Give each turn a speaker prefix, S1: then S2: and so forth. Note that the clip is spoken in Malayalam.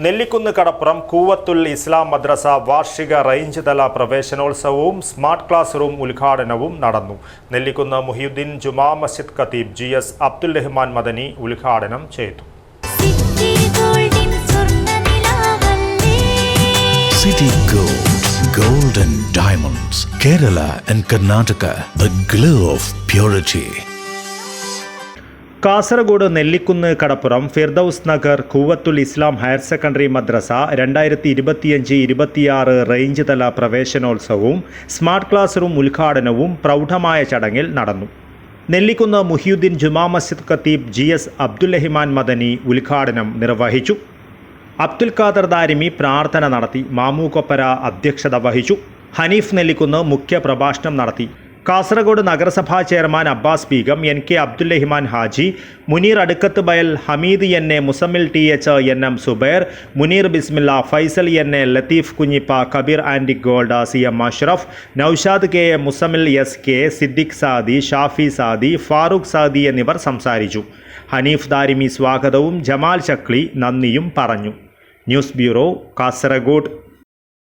S1: നെല്ലിക്കുന്ന് കടപ്പുറം കൂവത്തുൽ ഇസ്ലാം മദ്രസ വാർഷിക റേഞ്ച് തല പ്രവേശനോത്സവവും സ്മാർട്ട് ക്ലാസ് റൂം ഉദ്ഘാടനവും നടന്നു. നെല്ലിക്കുന്ന് മുഹിയുദ്ദീൻ ജുമാ മസ്ജിദ് ഖത്തീബ് ജി എസ് അബ്ദുൽ റഹ്മാൻ മദനി ഉദ്ഘാടനം ചെയ്തു.
S2: സിറ്റി ഗോൾഡിൻ സ്വർണനിലാവല്ലേ
S3: City Gold, Gold and Diamonds, Kerala and Karnataka, the glow of purity.
S1: Kasaragod Nellikkunnu Kadappuram Firdous Nagar Quwwathul Islam higher secondary Madrasa രണ്ടായിരത്തി ഇരുപത്തിയഞ്ച് ഇരുപത്തിയാറ് റേഞ്ച് തല പ്രവേശനോത്സവവും സ്മാർട്ട് ക്ലാസ് റൂം ഉദ്ഘാടനവും പ്രൗഢമായ ചടങ്ങിൽ നടന്നു. നെല്ലിക്കുന്ന് മുഹിയുദ്ദീൻ ജുമാ മസ്ജിദ് ഖത്തീബ് ജി എസ് അബ്ദുൽഹിമാൻ മദനി ഉദ്ഘാടനം നിർവഹിച്ചു. അബ്ദുൽ ഖാദർ ദാരിമി പ്രാർത്ഥന നടത്തി മാമൂക്കൊപ്പര അധ്യക്ഷത വഹിച്ചു. ഹനീഫ് നെല്ലിക്കുന്ന് മുഖ്യ പ്രഭാഷണം നടത്തി. കാസർഗോഡ് നഗരസഭാ chairman Abbas Begum N K Abdullahiman Haji Muneer Adukkath Bayal Hameed N A Muzammil T H N M Subair Muneer Bismilla Faisal N A Latheef Kunhippa Kabeer Andy Golda C M Ashraf Noushad K A Muzammil S K Siddique Saadi Shafi Saadi Farooq Saadi എന്നിവർ സംസാരിച്ചു. ഹനീഫ് ദാരിമി സ്വാഗതവും ജമാൽ ചക്ലി നന്ദിയും പറഞ്ഞു. News bureau Kasaragod.